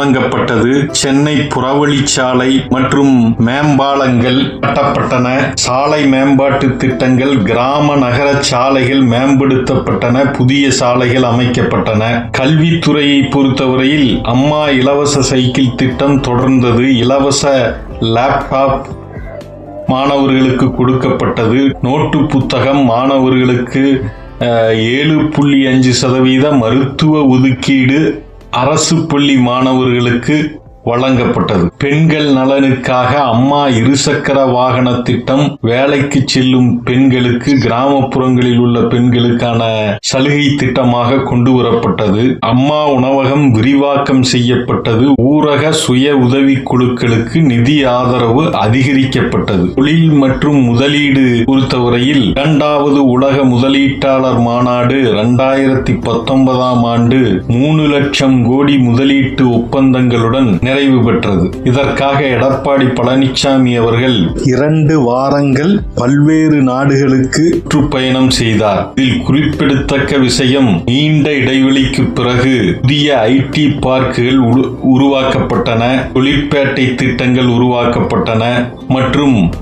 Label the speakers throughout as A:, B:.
A: தொடங்கப்பட்டது சென்னை புறவழிச்சாலை மற்றும் மேம்பாலங்கள் கட்டப்பட்டன. சாலை மேம்பாட்டு திட்டங்கள் கிராம நகர சாலைகள் மேம்படுத்தப்பட்டன. புதிய சாலைகள் அமைக்கப்பட்டன. கல்வித்துறையை பொறுத்தவரையில் அம்மா இலவச சைக்கிள் திட்டம் தொடர்ந்தது. இலவச லேப்டாப் மாணவர்களுக்கு கொடுக்கப்பட்டது. நோட்டு புத்தகம் மாணவர்களுக்கு ஏழு புள்ளி அஞ்சு சதவீத மருத்துவ ஒதுக்கீடு அரசு பள்ளி மாணவர்களுக்கு வழங்கப்பட்டது. பெண்கள் நலனுக்காக அம்மா இருசக்கர வாகன திட்டம் வேலைக்கு செல்லும் பெண்களுக்கு கிராமப்புறங்களில் உள்ள பெண்களுக்கான சலுகை திட்டமாக கொண்டு வரப்பட்டது. அம்மா உணவகம் விரிவாக்கம் செய்யப்பட்டது. ஊரக சுய உதவி குழுக்களுக்கு நிதி ஆதரவு அதிகரிக்கப்பட்டது. தொழில் மற்றும் முதலீடு பொறுத்தவரையில் இரண்டாவது உலக முதலீட்டாளர் மாநாடு இரண்டாயிரத்தி பத்தொன்பதாம் ஆண்டு மூணு லட்சம் கோடி முதலீட்டு ஒப்பந்தங்களுடன் நிறைவு பெற்றது. இதற்காக எடப்பாடி பழனிசாமி அவர்கள் இரண்டு வாரங்கள் பல்வேறு நாடுகளுக்கு சுற்றுப்பயணம் செய்தார். இதில் குறிப்பிடத்தக்க விஷயம் நீண்ட இடைவெளிக்கு பிறகு புதிய ஐடி பார்க்குகள் உரு- உருவாக்கப்பட்டன தொழிற்பேட்டை திட்டங்கள் உருவாக்கப்பட்டன மற்றும்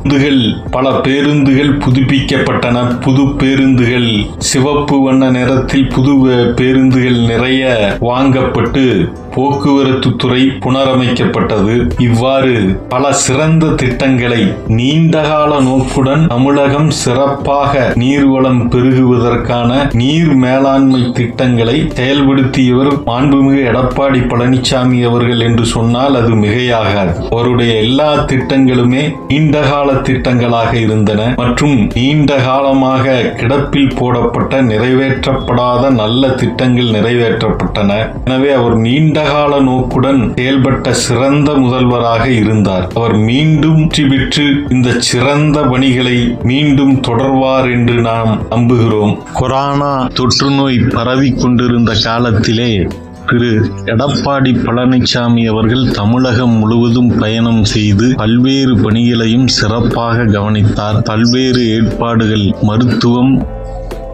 A: பல பேருந்துகள் புதுப்பிக்கப்பட்டன. புது பேருந்துகள் சிவப்பு வண்ண நிறத்தில் புது பேருந்துகள் நிறைய வாங்கப்பட்டு போக்குவரத்து துறை புனரமைக்கப்பட்டது. இவ்வாறு பல சிறந்த திட்டங்களை நீண்டகால நோக்குடன் தமிழகம் சிறப்பாக நீர்வளம் பெருகுவதற்கான நீர் மேலாண்மை திட்டங்களை செயல்படுத்தியவர் மாண்புமிகு எடப்பாடி பழனிசாமி அவர்கள் என்று சொன்னால் அது மிகையாகாது. அவருடைய எல்லா திட்டங்களுமே நீண்டகால திட்டங்களாக இருந்தன மற்றும் நீண்ட காலமாக கிடப்பில் போடப்பட்ட நிறைவேற்றப்படாத நல்ல திட்டங்கள் நிறைவேற்றப்பட்டன. எனவே அவர் நீண்ட நீண்டகால நோக்குடன் செயல்பட்ட சிறந்த முதல்வராக இருந்தார். அவர் மீண்டும் வெற்றி பெற்று இந்த சிறந்த பணிகளை மீண்டும் தொடர்வார் என்று நாம் நம்புகிறோம். கொரோனா தொற்று நோய் பரவிக் கொண்டிருந்த காலத்திலே திரு. எடப்பாடி பழனிசாமி அவர்கள் தமிழகம் முழுவதும் பயணம் செய்து பல்வேறு பணிகளையும் சிறப்பாக கவனித்தார். பல்வேறு ஏற்பாடுகள் மருத்துவம்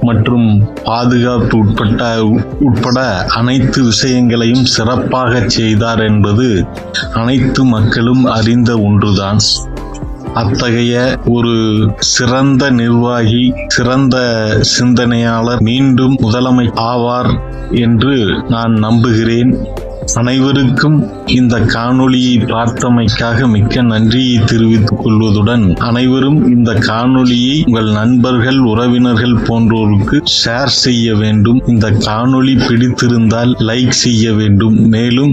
A: மற்றும் பாதுகாப்பு உட்பட்ட உட்பட அனைத்து விஷயங்களையும் சிறப்பாக செய்தார் என்பது அனைத்து மக்களும் அறிந்த ஒன்றுதான். அத்தகைய ஒரு சிறந்த நிர்வாகி சிறந்த சிந்தனையாளர் மீண்டும் முதலமை ஆவார் என்று நான் நம்புகிறேன். அனைவருக்கும் இந்த காணொளியை பார்த்தமைக்காக மிக்க நன்றியை தெரிவித்துக் கொள்வதுடன் அனைவரும் இந்த காணொளியை உங்கள் நண்பர்கள் உறவினர்கள் போன்றோருக்கு ஷேர் செய்ய வேண்டும். இந்த காணொளி பிடித்திருந்தால் லைக் செய்ய வேண்டும். மேலும்